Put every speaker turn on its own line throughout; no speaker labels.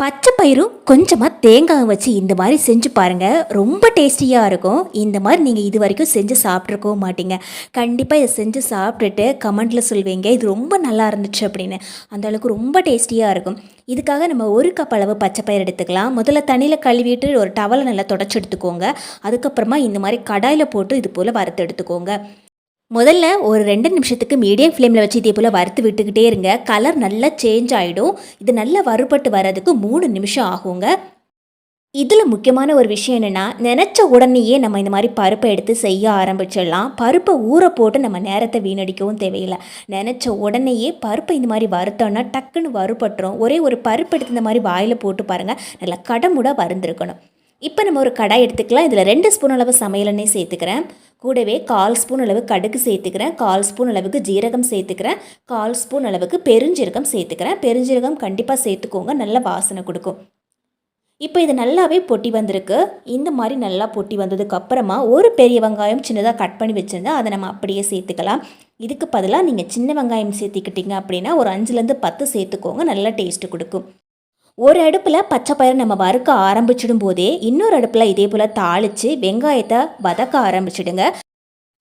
பச்சை பயிரும் கொஞ்சமாக தேங்காய் வச்சு இந்த மாதிரி செஞ்சு பாருங்கள் ரொம்ப டேஸ்டியாக இருக்கும். இந்த மாதிரி நீங்கள் இது வரைக்கும் செஞ்சு சாப்பிட்ருக்கவும் மாட்டீங்க. கண்டிப்பாக இதை செஞ்சு சாப்பிட்டுட்டு கமெண்ட்டில் சொல்வீங்க. இது ரொம்ப நல்லா இருந்துச்சு அப்படின்னு. அந்த அளவுக்கு ரொம்ப டேஸ்டியாக இருக்கும். இதுக்காக நம்ம ஒரு கப் அளவு பச்சை பயிர் எடுத்துக்கலாம். முதல்ல தண்ணியில் கழுவிட்டு ஒரு டவலை நல்லா தொடச்சி எடுத்துக்கோங்க. அதுக்கப்புறமா இந்த மாதிரி கடாயில் போட்டு இது போல் வறுத்து எடுத்துக்கோங்க. முதல்ல ஒரு ரெண்டு நிமிஷத்துக்கு மீடியம் ஃப்ளேமில் வச்சு இதே போல் வறுத்து விட்டுக்கிட்டே இருங்க. கலர் நல்லா சேஞ்ச் ஆகிடும் இது நல்லா வறுபட்டு வர்றதுக்கு மூணு நிமிஷம் ஆகுங்க. இதில் முக்கியமான ஒரு விஷயம் என்னென்னா நினச்ச உடனேயே நம்ம இந்த மாதிரி பருப்பை எடுத்து செய்ய ஆரம்பிச்சிடலாம். பருப்பை ஊற போட்டு நம்ம நேரத்தை வீணடிக்கவும் தேவையில்லை. நினச்ச உடனேயே பருப்பை இந்த மாதிரி வறுத்தோன்னா டக்குன்னு வறுபட்டுரும். ஒரே ஒரு பருப்பு எடுத்து இந்த மாதிரி வாயில் போட்டு பாருங்கள் நல்லா கடமுடாக வறுந்துருக்கணும். இப்போ நம்ம ஒரு கடாய் எடுத்துக்கலாம். இதில் ரெண்டு ஸ்பூன் அளவு சமையல் எண்ணெய் சேர்த்துக்கிறேன். கூடவே கால் ஸ்பூன் அளவு கடுகு சேர்த்துக்கிறேன். கால் ஸ்பூன் அளவுக்கு ஜீரகம் சேர்த்துக்கிறேன். கால் ஸ்பூன் அளவுக்கு பெருஞ்சீரகம் சேர்த்துக்கிறேன். பெருஞ்சீரகம் கண்டிப்பாக சேர்த்துக்கோங்க. நல்ல வாசனை கொடுக்கும். இப்போ இது நல்லாவே பொட்டி வந்திருக்கு. இந்த மாதிரி நல்லா பொட்டி வந்ததுக்கப்புறமா ஒரு பெரிய வெங்காயம் சின்னதாக கட் பண்ணி வச்சுருந்தா அதை நம்ம அப்படியே சேர்த்துக்கலாம். இதுக்கு பதிலாக நீங்கள் சின்ன வெங்காயம் சேர்த்துக்கிட்டீங்க அப்படின்னா ஒரு அஞ்சுலேருந்து பத்து சேர்த்துக்கோங்க. நல்லா டேஸ்ட்டு கொடுக்கும். ஒரு அடுப்பில் பச்சை பயிர் நம்ம வறுக்க ஆரம்பிச்சிடும் போதே இன்னொரு அடுப்பில் இதே போல் தாளித்து வெங்காயத்தை வதக்க ஆரம்பிச்சிடுங்க.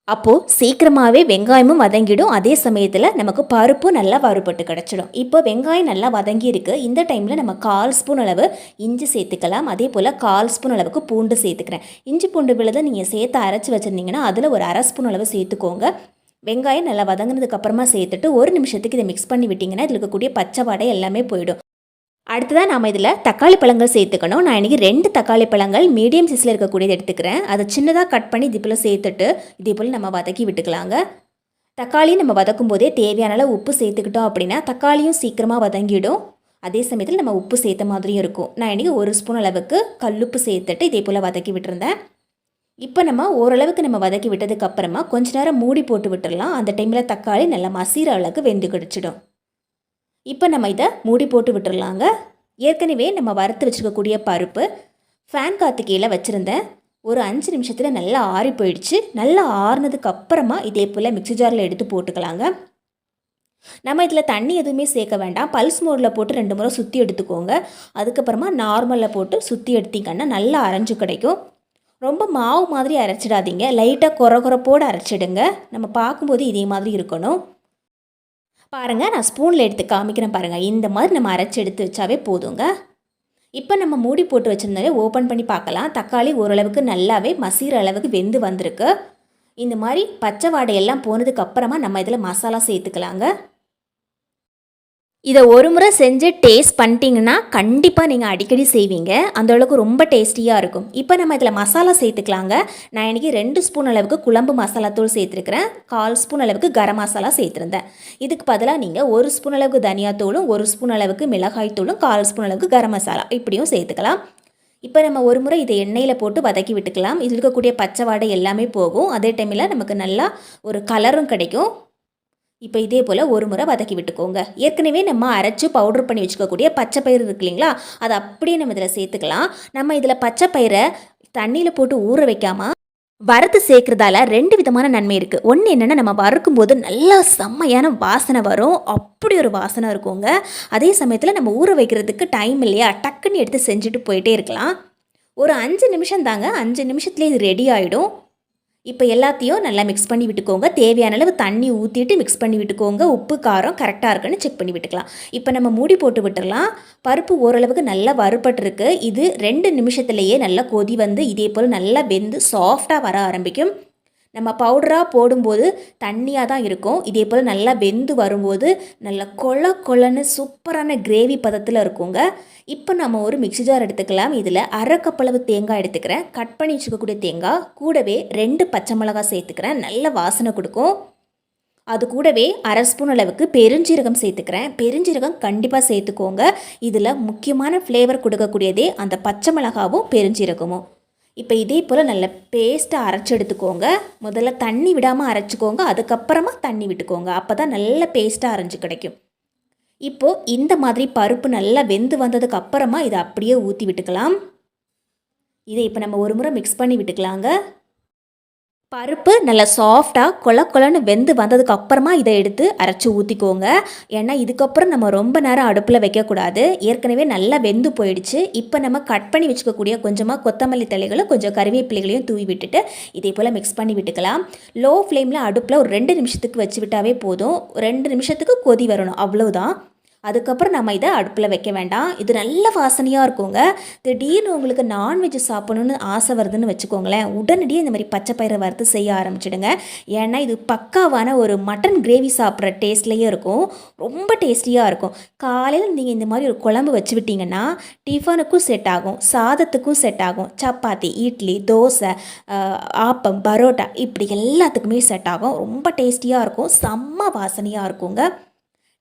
அப்போது சீக்கிரமாகவே வெங்காயமும் வதங்கிடும். அதே சமயத்தில் நமக்கு பருப்பும் நல்லா வறுபட்டு கிடச்சிடும். இப்போ வெங்காயம் நல்லா வதங்கி இருக்கு இந்த டைமில் நம்ம கால் ஸ்பூன் அளவு இஞ்சி சேர்த்துக்கலாம். அதே போல் கால் ஸ்பூன் அளவுக்கு பூண்டு சேர்த்துக்கிறேன். இஞ்சி பூண்டு விழுதை நீங்கள் சேர்த்து அரைச்சி வச்சுருந்தீங்கன்னா அதில் ஒரு அரை ஸ்பூன் அளவு சேர்த்துக்கோங்க. வெங்காயம் நல்லா வதங்கினதுக்கப்புறமா சேர்த்துட்டு ஒரு நிமிஷத்துக்கு இதை மிக்ஸ் பண்ணி விட்டிங்கன்னா இதில் இருக்கக்கூடிய பச்சை வாடை எல்லாமே போயிடும். அடுத்ததாக நாம் இதில் தக்காளி பழங்கள் சேர்த்துக்கணும். நான் இன்றைக்கி ரெண்டு தக்காளி பழங்கள் மீடியம் சைஸில் இருக்கக்கூடியது எடுத்துக்கிறேன். அதை சின்னதாக கட் பண்ணி இது போல் சேர்த்துட்டு இதே போல் நம்ம வதக்கி விட்டுக்கலாங்க. தக்காளி நம்ம வதக்கும் போதே தேவையான அளவு உப்பு சேர்த்துக்கிட்டோம் அப்படின்னா தக்காளியும் சீக்கிரமாக வதங்கிடும். அதே சமயத்தில் நம்ம உப்பு சேர்த்த மாதிரியும் இருக்கும். நான் இன்றைக்கி ஒரு ஸ்பூன் அளவுக்கு கல்லுப்பு சேர்த்துட்டு இதே போல் வதக்கி விட்டுருந்தேன். இப்போ நம்ம ஓரளவுக்கு நம்ம வதக்கி விட்டதுக்கப்புறமா கொஞ்ச நேரம் மூடி போட்டு விட்டுடலாம் அந்த டைமில் தக்காளி நல்லா மசீர அளவுக்கு வெந்து கிடச்சிடும். இப்போ நம்ம இதை மூடி போட்டு விட்டுறலாங்க. ஏற்கனவே நம்ம வறுத்து வச்சுருக்கக்கூடிய பருப்பு ஃபேன் காற்று கீழே வச்சுருந்தேன். ஒரு அஞ்சு நிமிஷத்தில் நல்லா ஆறி போயிடுச்சு. நல்லா ஆறுனதுக்கு அப்புறமா இதே போல் மிக்ஸி ஜாரில் எடுத்து போட்டுக்கலாங்க. நம்ம இதில் தண்ணி எதுவுமே சேர்க்க வேண்டாம். பல்ஸ் மோடில் போட்டு ரெண்டு முறை சுற்றி எடுத்துக்கோங்க. அதுக்கப்புறமா நார்மலில் போட்டு சுற்றி எடுத்தீங்கன்னா நல்லா அரைஞ்சு கிடைக்கும். ரொம்ப மாவு மாதிரி அரைச்சிடாதீங்க. லைட்டாக குறை குறைப்போடு அரைச்சிடுங்க. நம்ம பார்க்கும்போது இதே மாதிரி இருக்கணும். பாருங்கள் நான் ஸ்பூனில் எடுத்து காமிக்கிறேன் பாருங்கள் இந்த மாதிரி நம்ம அரைச்சி எடுத்து வச்சாவே போதுங்க. இப்போ நம்ம மூடி போட்டு வச்சுருந்தாலே ஓப்பன் பண்ணி பார்க்கலாம். தக்காளி ஓரளவுக்கு நல்லாவே மசீர அளவுக்கு வெந்து வந்திருக்கு. இந்த மாதிரி பச்சை வாடையெல்லாம் போனதுக்கு அப்புறமா நம்ம இதில் மசாலா சேர்த்துக்கலாங்க. இதை ஒரு முறை செஞ்சு டேஸ்ட் பண்ணிட்டீங்கன்னா கண்டிப்பாக நீங்கள் அடிக்கடி செய்வீங்க. அந்த அளவுக்கு ரொம்ப டேஸ்டியாக இருக்கும். இப்போ நம்ம இதில் மசாலா சேர்த்துக்கலாங்க. நான் இன்றைக்கி ரெண்டு ஸ்பூன் அளவுக்கு குழம்பு மசாலா தூள் சேர்த்துருக்கிறேன். கால் ஸ்பூன் அளவுக்கு கரம் மசாலா சேர்த்துருந்தேன். இதுக்கு பதிலாக நீங்கள் ஒரு ஸ்பூன் அளவுக்கு தனியாத்தூளும் ஒரு ஸ்பூன் அளவுக்கு மிளகாய் தூளும் கால் ஸ்பூன் அளவுக்கு கரம் மசாலா இப்படியும் சேர்த்துக்கலாம். இப்போ நம்ம ஒரு முறை இதை எண்ணெயில் போட்டு வதக்கி விட்டுக்கலாம். இதில் இருக்கக்கூடிய பச்சை வாடை எல்லாமே போகும். அதே டைமில் நமக்கு நல்லா ஒரு கலரும் கிடைக்கும். இப்போ இதே போல் ஒரு முறை வதக்கி விட்டுக்கோங்க. ஏற்கனவே நம்ம அரைச்சி பவுடர் பண்ணி வச்சுக்கக்கூடிய பச்சை பயிறு இருக்கு இல்லைங்களா? அதை அப்படியே நம்ம இதில் சேர்த்துக்கலாம். நம்ம இதில் பச்சை பயிரை தண்ணியில் போட்டு ஊற வைக்காமல் வறுத்து சேர்க்குறதால ரெண்டு விதமான நன்மை இருக்குது ஒன்று என்னென்னா நம்ம வறுக்கும் போது நல்லா செம்மையான வாசனை வரும். அப்படி ஒரு வாசனை இருக்குங்க. அதே சமயத்தில் நம்ம ஊற வைக்கிறதுக்கு டைம் இல்லையா? டக்குன்னு எடுத்து செஞ்சுட்டு போயிட்டே இருக்கலாம். ஒரு அஞ்சு நிமிஷம் தாங்க. அஞ்சு நிமிஷத்துலேயே இது ரெடி ஆகிடும் இப்போ எல்லாத்தையும் நல்லா மிக்ஸ் பண்ணி விட்டுக்கோங்க. தேவையான அளவு தண்ணி ஊற்றிட்டு மிக்ஸ் பண்ணி விட்டுக்கோங்க. உப்பு காரம் கரெக்டாக இருக்குன்னு செக் பண்ணி விட்டுக்கலாம். இப்போ நம்ம மூடி போட்டு விட்டுடலாம் பருப்பு ஓரளவுக்கு நல்லா வறுபட்டுருக்கு. இது ரெண்டு நிமிஷத்துலேயே நல்லா கொதி வந்து இதே போல் நல்லா வெந்து சாஃப்டாக வர ஆரம்பிக்கும். நம்ம பவுடராக போடும்போது தண்ணியாக தான் இருக்கும். இதே போல் நல்லா வெந்து வரும்போது நல்லா கொல கொலன்னு சூப்பரான கிரேவி பதத்தில் இருக்குங்க. இப்போ நம்ம ஒரு மிக்சி ஜார் எடுத்துக்கலாம். இதில் அரை கப்பளவு தேங்காய் எடுத்துக்கிறேன். கட் பண்ணி வச்சுக்கக்கூடிய தேங்காய் கூடவே ரெண்டு பச்சை மிளகாய் சேர்த்துக்கிறேன். நல்ல வாசனை கொடுக்கும். அது கூடவே அரை ஸ்பூன் அளவுக்கு பெருஞ்சீரகம் சேர்த்துக்கிறேன். பெருஞ்சீரகம் கண்டிப்பாக சேர்த்துக்கோங்க. இதில் முக்கியமான ஃப்ளேவர் கொடுக்கக்கூடியதே அந்த பச்சை மிளகாவும் பெருஞ்சீரகமும். இப்போ இதே போல் நல்ல பேஸ்ட்டை அரைச்சி எடுத்துக்கோங்க. முதல்ல தண்ணி விடாமல் அரைச்சிக்கோங்க. அதுக்கப்புறமா தண்ணி விட்டுக்கோங்க. அப்போ தான் நல்ல பேஸ்ட்டாக அரைஞ்சு கிடைக்கும். இப்போது இந்த மாதிரி பருப்பு நல்லா வெந்து வந்ததுக்கு அப்புறமா இதை அப்படியே ஊற்றி விட்டுக்கலாம். இதை இப்போ நம்ம ஒரு முறை மிக்ஸ் பண்ணி விட்டுக்கலாங்க. பருப்பு நல்லா சாஃப்டாக கொல கொலன்னு வெந்து வந்ததுக்கு அப்புறமா இதை எடுத்து அரைச்சி ஊற்றிக்கோங்க ஏன்னா இதுக்கப்புறம் நம்ம ரொம்ப நேரம் அடுப்பில் வைக்கக்கூடாது. ஏற்கனவே நல்லா வெந்து போயிடுச்சு. இப்போ நம்ம கட் பண்ணி வச்சுக்கக்கூடிய கொஞ்சமாக கொத்தமல்லி தழைகளும் கொஞ்சம் கருவேப்பிலைகளையும் தூவி விட்டுட்டு இதே போல் மிக்ஸ் பண்ணி விட்டுக்கலாம். லோ ஃப்ளேமில் அடுப்பில் ஒரு ரெண்டு நிமிஷத்துக்கு வச்சு விட்டாவே போதும். ரெண்டு நிமிஷத்துக்கு கொதி வரணும். அவ்வளோதான் அதுக்கப்புறம் நம்ம இதை அடுப்பில் வைக்க வேண்டாம். இது நல்ல வாசனையாக இருக்குங்க. திடீர்னு உங்களுக்கு நான்வெஜ் சாப்பிடணும்னு ஆசை வருதுன்னு வச்சுக்கோங்களேன். உடனடியே இந்த மாதிரி பச்சை பயிரை வறுத்து செய்ய ஆரம்பிச்சிடுங்க. ஏன்னா இது பக்காவான ஒரு மட்டன் கிரேவி சாப்பிட்ற டேஸ்ட்லேயே இருக்கும். ரொம்ப டேஸ்டியாக இருக்கும். காலையில் நீங்கள் இந்த மாதிரி ஒரு குழம்பு வச்சு விட்டிங்கன்னா டிஃபனுக்கும் செட் ஆகும். சாதத்துக்கும் செட் ஆகும். சப்பாத்தி இட்லி தோசை ஆப்பம் பரோட்டா இப்படி எல்லாத்துக்குமே செட் ஆகும். ரொம்ப டேஸ்டியாக இருக்கும். செம்ம வாசனையாக இருக்குங்க.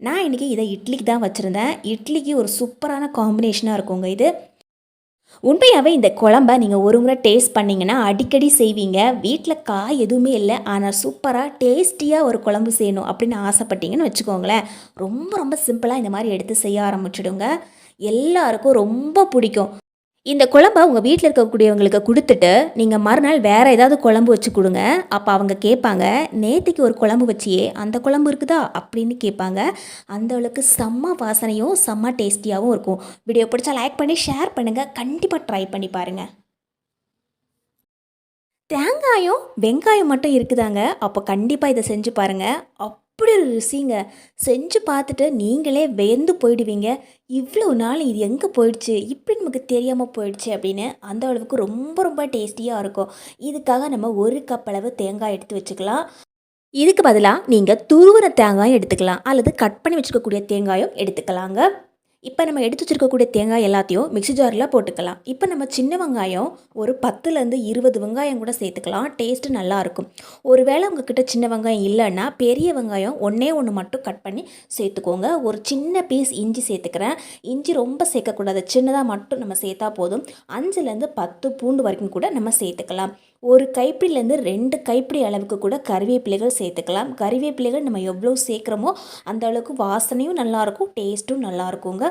நான் இன்றைக்கி இதை இட்லிக்கு தான் வச்சுருந்தேன். இட்லிக்கு ஒரு சூப்பரான காம்பினேஷனாக இருக்குங்க இது. உண்மையாகவே இந்த குழம்ப நீங்கள் ஒரு முறை டேஸ்ட் பண்ணிங்கன்னா அடிக்கடி செய்வீங்க. வீட்டில் காய் எதுவுமே இல்லை. ஆனால் சூப்பராக டேஸ்டியாக ஒரு குழம்பு செய்யணும் அப்படின்னு ஆசைப்பட்டீங்கன்னு வச்சுக்கோங்களேன். ரொம்ப ரொம்ப சிம்பிளாக இந்த மாதிரி எடுத்து செய்ய ஆரம்பிச்சிடுங்க. எல்லாருக்கும் ரொம்ப பிடிக்கும். இந்த குழம்ப உங்கள் வீட்டில் இருக்கக்கூடியவங்களுக்கு கொடுத்துட்டு நீங்கள் மறுநாள் வேறு ஏதாவது குழம்பு வச்சு கொடுங்க. அப்போ அவங்க கேட்பாங்க நேற்றுக்கு ஒரு குழம்பு வச்சியே அந்த குழம்பு இருக்குதா? அப்படின்னு கேட்பாங்க. அந்த அளவுக்கு செம்ம வாசனையும் செம்ம டேஸ்டியாகவும் இருக்கும். வீடியோ பிடிச்சா லைக் பண்ணி ஷேர் பண்ணுங்கள் கண்டிப்பாக ட்ரை பண்ணி பாருங்கள் தேங்காயம் வெங்காயம் மட்டும் இருக்குதாங்க. அப்போ கண்டிப்பாக இதை செஞ்சு பாருங்கள் அப்படி ஒரு ருசிங்க. செஞ்சு பார்த்துட்டு நீங்களே வெந்து போயிடுவீங்க. இவ்வளோ நாள் இது எங்கே போயிடுச்சு? இப்படி நமக்கு தெரியாமல் போயிடுச்சு அப்படின்னு அந்த அளவுக்கு ரொம்ப ரொம்ப டேஸ்டியாக இருக்கும். இதுக்காக நம்ம ஒரு கப் அளவு தேங்காய் எடுத்து வச்சுக்கலாம். இதுக்கு பதிலாக நீங்கள் துருவன தேங்காயும் எடுத்துக்கலாம். அல்லது கட் பண்ணி வச்சுக்கக்கூடிய தேங்காயும் எடுத்துக்கலாங்க. இப்போ நம்ம எடுத்து வச்சிருக்கக்கூடிய தேங்காய் எல்லாத்தையும் மிக்ஸி ஜாரில் போட்டுக்கலாம். இப்போ நம்ம சின்ன வெங்காயம் ஒரு பத்துலேருந்து இருபது வெங்காயம் கூட சேர்த்துக்கலாம். டேஸ்ட்டு நல்லாயிருக்கும் ஒருவேளை உங்ககிட்ட சின்ன வெங்காயம் இல்லைன்னா பெரிய வெங்காயம் ஒன்றே ஒன்று மட்டும் கட் பண்ணி சேர்த்துக்கோங்க. ஒரு சின்ன பீஸ் இஞ்சி சேர்த்துக்கிறேன். இஞ்சி ரொம்ப சேர்க்கக்கூடாது. சின்னதாக மட்டும் நம்ம சேர்த்தா போதும். அஞ்சுலேருந்து பத்து பூண்டு வரைக்கும் கூட நம்ம சேர்த்துக்கலாம். ஒரு கைப்பிடிலேருந்து ரெண்டு கைப்பிடி அளவுக்கு கூட கறிவேப்பிலைகள் சேர்த்துக்கலாம். கறிவேப்பிலைகள் நம்ம எவ்வளோ சேர்க்குறோமோ அந்த அளவுக்கு வாசனையும் நல்லாயிருக்கும் டேஸ்ட்டும் நல்லாயிருக்குங்க.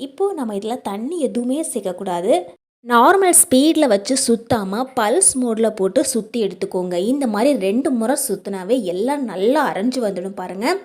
இப்போது நம்ம இதில் தண்ணி எதுவுமே சேர்க்கக்கூடாது. நார்மல் ஸ்பீடில் வச்சு சுத்தாமல் பல்ஸ் மோடில் போட்டு சுற்றி எடுத்துக்கோங்க. இந்த மாதிரி ரெண்டு முறை சுற்றினாவே எல்லாம் நல்லா அரைஞ்சு வந்துடும் பாருங்கள்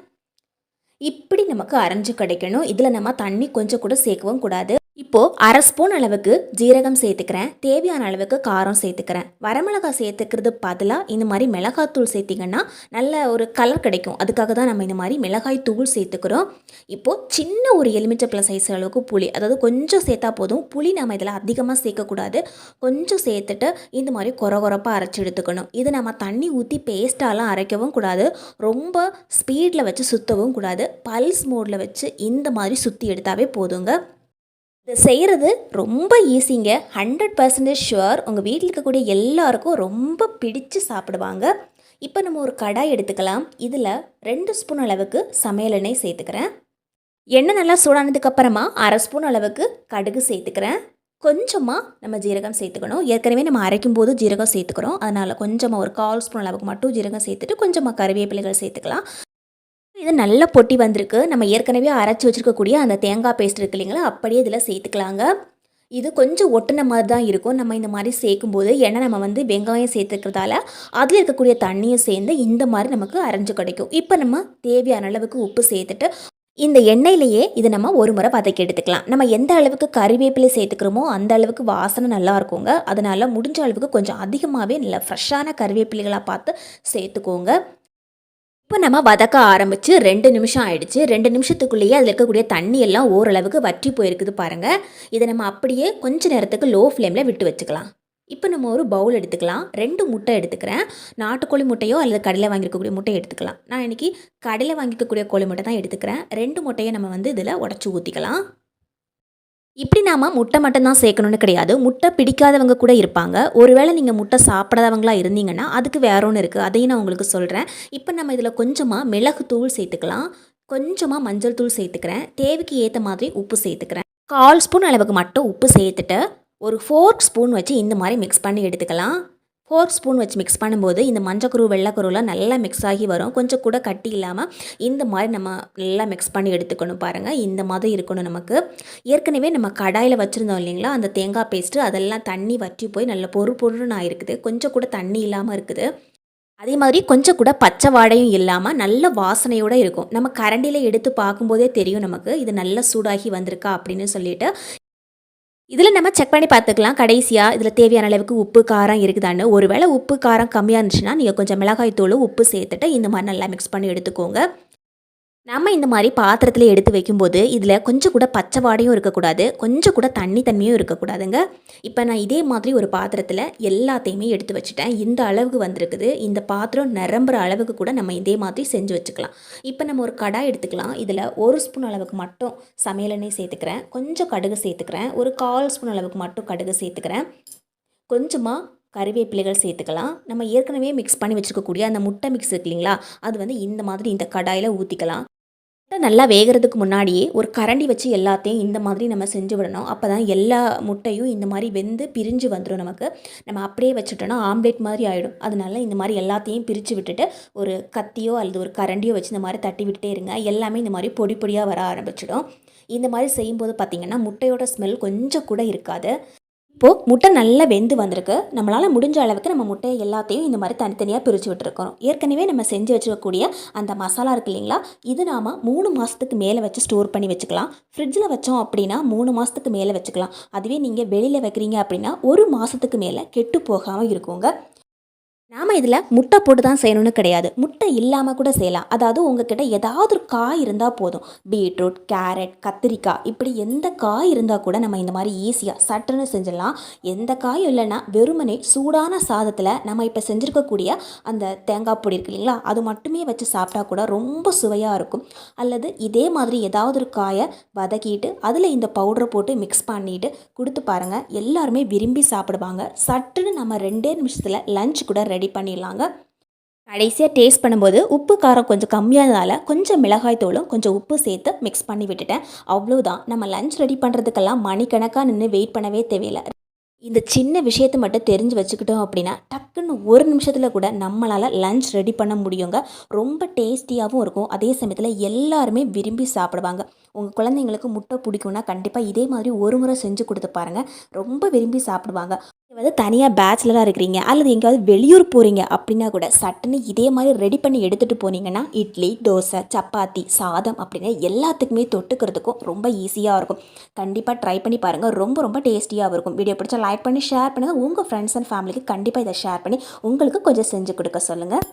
இப்படி நமக்கு அரைஞ்சு கிடைக்கணும். இதில் நம்ம தண்ணி கொஞ்சம் கூட சேர்க்கவும் கூடாது. இப்போது அரை ஸ்பூன் அளவுக்கு ஜீரகம் சேர்த்துக்கிறேன். தேவையான அளவுக்கு காரம் சேர்த்துக்கிறேன். வரமிளகாய் சேர்த்துக்கிறது பதிலாக இந்த மாதிரி மிளகாத்தூள் சேர்த்திங்கன்னா நல்ல ஒரு கலர் கிடைக்கும். அதுக்காக தான் நம்ம இந்த மாதிரி மிளகாய் தூள் சேர்த்துக்கிறோம். இப்போது சின்ன ஒரு எலுமிச்சப்பழ சைஸ் அளவுக்கு புளி அதாவது கொஞ்சம் சேர்த்தா போதும். புளி நம்ம இதில் அதிகமாக சேர்க்கக்கூடாது. கொஞ்சம் சேர்த்துட்டு இந்த மாதிரி கொர கொரப்பாக அரைச்சி எடுத்துக்கணும். இது நம்ம தண்ணி ஊற்றி பேஸ்ட்டாலாம் அரைக்கவும் கூடாது. ரொம்ப ஸ்பீடில் வச்சு சுற்றவும் கூடாது. பல்ஸ் மோடில் வச்சு இந்த மாதிரி சுற்றி எடுத்தாவே போதுங்க. இதை செய்கிறது ரொம்ப ஈஸிங்க ஹண்ட்ரட் பர்சன்டேஜ் ஷுவர் உங்கள் வீட்டில் இருக்கக்கூடிய எல்லாருக்கும் ரொம்ப பிடிச்சு சாப்பிடுவாங்க. இப்போ நம்ம ஒரு கடாய் எடுத்துக்கலாம். இதில் ரெண்டு ஸ்பூன் அளவுக்கு சமையல் எண்ணெய் சேர்த்துக்கிறேன். எண்ணெய் நல்லா சூடானதுக்கப்புறமா அரை ஸ்பூன் அளவுக்கு கடுகு சேர்த்துக்கிறேன். கொஞ்சமாக நம்ம ஜீரகம் சேர்த்துக்கணும். ஏற்கனவே நம்ம அரைக்கும் போது ஜீரகம் சேர்த்துக்கிறோம். அதனால் கொஞ்சமாக ஒரு கால் ஸ்பூன் அளவுக்கு மட்டும் ஜீரகம் சேர்த்துட்டு கொஞ்சமாக கருவேப்பிலைகள் சேர்த்துக்கலாம். இது நல்ல பொட்டி வந்திருக்கு. நம்ம ஏற்கனவே அரைச்சி வச்சுருக்கக்கூடிய அந்த தேங்காய் பேஸ்ட் இருக்கு இல்லைங்களா? அப்படியே இதில் சேர்த்துக்கலாங்க. இது கொஞ்சம் ஒட்டின மாதிரி தான் இருக்கும். நம்ம இந்த மாதிரி சேர்க்கும்போது ஏன்னா நம்ம வந்து வெங்காயம் சேர்த்துக்கிறதால அதில் இருக்கக்கூடிய தண்ணியும் சேர்ந்து இந்த மாதிரி நமக்கு அரைஞ்சு கிடைக்கும். இப்போ நம்ம தேவையான அளவுக்கு உப்பு சேர்த்துட்டு இந்த எண்ணெயிலேயே இதை நம்ம ஒரு முறை வதக்கி எடுத்துக்கலாம். நம்ம எந்த அளவுக்கு கறிவேப்பிலை சேர்த்துக்கிறோமோ அந்த அளவுக்கு வாசனை நல்லா இருக்குங்க. அதனால் முடிஞ்ச அளவுக்கு கொஞ்சம் அதிகமாகவே நல்ல ஃப்ரெஷ்ஷான கறிவேப்பிலைகளாக பார்த்து சேர்த்துக்கோங்க. இப்போ நம்ம வதக்க ஆரம்பித்து ரெண்டு நிமிஷம் ஆயிடுச்சு. ரெண்டு நிமிஷத்துக்குள்ளேயே அதில் இருக்கக்கூடிய தண்ணி எல்லாம் ஓரளவுக்கு வற்றி போயிருக்குது பாருங்கள் இதை நம்ம அப்படியே கொஞ்ச நேரத்துக்கு லோ ஃப்ளேமில் விட்டு வச்சுக்கலாம். இப்போ நம்ம ஒரு பவுல் எடுத்துக்கலாம். ரெண்டு முட்டை எடுத்துக்கிறேன். நாட்டுக்கோழி முட்டையோ அல்லது கடையில் வாங்கியிருக்கக்கூடிய முட்டையை எடுத்துக்கலாம். நான் இன்றைக்கி கடையில் வாங்கிக்கக்கூடிய கோழி முட்டை தான் எடுத்துக்கிறேன். ரெண்டு முட்டையை நம்ம வந்து இதில் உடச்சி ஊற்றிக்கலாம் இப்படி நாம முட்டை மட்டும்தான் சேர்க்கணும்னு கிடையாது. முட்டை பிடிக்காதவங்க கூட இருப்பாங்க. ஒருவேளை நீங்கள் முட்டை சாப்பிடாதவங்களா இருந்தீங்கன்னா அதுக்கு வேற ஒன்று இருக்குது அதையும் நான் உங்களுக்கு சொல்கிறேன் இப்போ நம்ம இதில் கொஞ்சமாக மிளகு தூள் சேர்த்துக்கலாம். கொஞ்சமாக மஞ்சள் தூள் சேர்த்துக்கிறேன். தேவைக்கு ஏற்ற மாதிரி உப்பு சேர்த்துக்கிறேன். கால் ஸ்பூன் அளவுக்கு மட்டும் உப்பு சேர்த்துட்டு ஒரு ஃபோர்க் ஸ்பூன் வச்சு இந்த மாதிரி மிக்ஸ் பண்ணி எடுத்துக்கலாம். ஃபோர்க் ஸ்பூன் வச்சு மிக்ஸ் பண்ணும்போது இந்த மஞ்சக்கரு வெள்ளைக்கருலாம் நல்லா மிக்ஸ் ஆகி வரும். கொஞ்சம் கூட கட்டி இல்லாமல் இந்த மாதிரி நம்ம நல்லா மிக்ஸ் பண்ணி எடுத்துக்கணும் பாருங்கள் இந்த மாதிரி இருக்கணும் நமக்கு. ஏற்கனவே நம்ம கடாயில் வச்சுருந்தோம் இல்லைங்களா? அந்த தேங்காய் பேஸ்ட்டு அதெல்லாம் தண்ணி வற்றி போய் நல்ல பொறு பொருன்னு இருக்குது கொஞ்சம் கூட தண்ணி இல்லாமல் இருக்குது. அதே மாதிரி கொஞ்சம் கூட பச்சை வாடையும் இல்லாமல் நல்ல வாசனையோடு இருக்கும். நம்ம கரண்டியில் எடுத்து பார்க்கும்போதே தெரியும் நமக்கு. இது நல்லா சூடாகி வந்திருக்கா அப்படின்னு சொல்லிட்டு இதில் நம்ம செக் பண்ணி பார்த்துக்கலாம். கடைசியாக இதில் தேவையான அளவுக்கு உப்பு காரம் இருக்குதான்னு. ஒருவேளை உப்பு காரம் கம்மியாக இருந்துச்சுன்னா நீங்கள் கொஞ்சம் மிளகாய் தூள் உப்பு சேர்த்துட்டு இந்த மாதிரி நல்லா மிக்ஸ் பண்ணி எடுத்துக்கோங்க. நம்ம இந்த மாதிரி பாத்திரத்தில் எடுத்து வைக்கும்போது இதில் கொஞ்சம் கூட பச்சை வாடையும் இருக்கக்கூடாது. கொஞ்சம் கூட தண்ணி தன்மையும் இருக்கக்கூடாதுங்க. இப்போ நான் இதே மாதிரி ஒரு பாத்திரத்தில் எல்லாத்தையுமே எடுத்து வச்சுட்டேன். இந்த அளவுக்கு வந்திருக்குது. இந்த பாத்திரம் நிரம்புற அளவுக்கு கூட நம்ம இதே மாதிரி செஞ்சு வச்சுக்கலாம். இப்போ நம்ம ஒரு கடாய் எடுத்துக்கலாம். இதில் ஒரு ஸ்பூன் அளவுக்கு மட்டும் சமையல் எண்ணெய் சேர்த்துக்கிறேன். கொஞ்சம் கடுகு சேர்த்துக்கிறேன். ஒரு கால் ஸ்பூன் அளவுக்கு மட்டும் கடுகு சேர்த்துக்கிறேன். கொஞ்சமாக கருவேப்பிலைகள் சேர்த்துக்கலாம். நம்ம ஏற்கனவே மிக்ஸ் பண்ணி வச்சுருக்கக்கூடிய அந்த முட்டை மிக்ஸ் இருக்கு இல்லைங்களா? அது வந்து இந்த மாதிரி இந்த கடாயில் ஊற்றிக்கலாம் முட்டை நல்லா வேகிறதுக்கு முன்னாடியே ஒரு கரண்டி வச்சு எல்லாத்தையும் இந்த மாதிரி நம்ம செஞ்சு விடணும். அப்போ தான் எல்லா முட்டையும் இந்த மாதிரி வெந்து பிரிஞ்சு வந்துடும் நமக்கு. நம்ம அப்படியே வச்சுட்டோன்னா ஆம்லேட் மாதிரி ஆகிடும் அதனால இந்த மாதிரி எல்லாத்தையும் பிரித்து விட்டுட்டு ஒரு கத்தியோ அல்லது ஒரு கரண்டியோ வச்சு இந்த மாதிரி தட்டி விட்டுட்டே இருங்க. எல்லாமே இந்த மாதிரி பொடி பொடியாக வர ஆரம்பிச்சிடும். இந்த மாதிரி செய்யும்போது பார்த்திங்கன்னா முட்டையோட ஸ்மெல் கொஞ்சம் கூட இருக்காது. இப்போது முட்டை நல்லா வெந்து வந்திருக்கு. நம்மளால் முடிஞ்ச அளவுக்கு நம்ம முட்டையை எல்லாத்தையும் இந்த மாதிரி தனித்தனியாக பிரித்து விட்டுருக்கோம். ஏற்கனவே நம்ம செஞ்சு வச்சுக்கக்கூடிய அந்த மசாலா இருக்கு இல்லைங்களா? இது நாம் மூணு மாதத்துக்கு மேலே வச்சு ஸ்டோர் பண்ணி வச்சுக்கலாம். ஃப்ரிட்ஜில் வச்சோம் அப்படின்னா மூணு மாதத்துக்கு மேலே வச்சுக்கலாம். அதுவே நீங்கள் வெளியில் வைக்கிறீங்க அப்படின்னா ஒரு மாதத்துக்கு மேலே கெட்டு போகாமல் இருக்குங்க. நாம் இதில் முட்டை போட்டு தான் செய்யணும்னு கிடையாது. முட்டை இல்லாமல் கூட செய்யலாம். அதாவது உங்ககிட்ட ஏதாவது ஒரு காய் இருந்தால் போதும். பீட்ரூட் கேரட் கத்திரிக்காய் இப்படி எந்த காய் இருந்தால் கூட நம்ம இந்த மாதிரி ஈஸியாக சட்டுன்னு செஞ்சிடலாம். எந்த காயும் இல்லைன்னா வெறுமனே சூடான சாதத்தில் நம்ம இப்போ செஞ்சுருக்கக்கூடிய அந்த தேங்காய் பொடி இருக்கு இல்லைங்களா? அது மட்டுமே வச்சு சாப்பிட்டா கூட ரொம்ப சுவையாக இருக்கும். அல்லது இதே மாதிரி ஏதாவது ஒரு காயை வதக்கிட்டு அதில் இந்த பவுடரை போட்டு மிக்ஸ் பண்ணிட்டு கொடுத்து பாருங்கள் எல்லாருமே விரும்பி சாப்பிடுவாங்க. சட்டுன்னு நம்ம ரெண்டே நிமிஷத்தில் லஞ்ச் கூட ரெடி பண்ணிடலாங்க. கடைசியாக டேஸ்ட் பண்ணும்போது உப்பு காரம் கொஞ்சம் கம்மியானதால் கொஞ்சம் மிளகாய் தூளும் கொஞ்சம் உப்பு சேர்த்து மிக்ஸ் பண்ணி விட்டுட்டேன். அவ்வளோதான் நம்ம லஞ்ச் ரெடி பண்ணுறதுக்கெல்லாம் மணிக்கணக்காக நின்று வெயிட் பண்ணவே தேவையில்லை. இந்த சின்ன விஷயத்தை மட்டும் தெரிஞ்சு வச்சுக்கிட்டோம் அப்படின்னா டக்குன்னு ஒரு நிமிஷத்தில் கூட நம்மளால் லஞ்ச் ரெடி பண்ண முடியுங்க. ரொம்ப டேஸ்டியாகவும் இருக்கும். அதே சமயத்தில் எல்லாருமே விரும்பி சாப்பிடுவாங்க. உங்கள் குழந்தைங்களுக்கு முட்டை பிடிக்கும்னா கண்டிப்பாக இதே மாதிரி ஒரு முறை செஞ்சு கொடுத்து பாருங்கள் ரொம்ப விரும்பி சாப்பிடுவாங்க. நீங்கள் வந்து தனியாக பேச்சுலராக இருக்கிறீங்க அல்லது எங்கேயாவது வெளியூர் போகிறீங்க அப்படின்னா கூட சட்டுன்னு இதே மாதிரி ரெடி பண்ணி எடுத்துகிட்டு போனீங்கன்னா இட்லி தோசை சப்பாத்தி சாதம் அப்படின்னு எல்லாத்துக்குமே தொட்டுக்கிறதுக்கும் ரொம்ப ஈஸியாக இருக்கும். கண்டிப்பாக ட்ரை பண்ணி பாருங்கள் ரொம்ப ரொம்ப டேஸ்டியாக இருக்கும். வீடியோ பிடிச்சா லைக் பண்ணி ஷேர் பண்ணுங்கள் உங்கள் ஃப்ரெண்ட்ஸ் அண்ட் ஃபேமிலிக்கு கண்டிப்பாக இதை ஷேர் பண்ணி உங்களுக்கு கொஞ்சம் செஞ்சு கொடுக்க சொல்லுங்கள்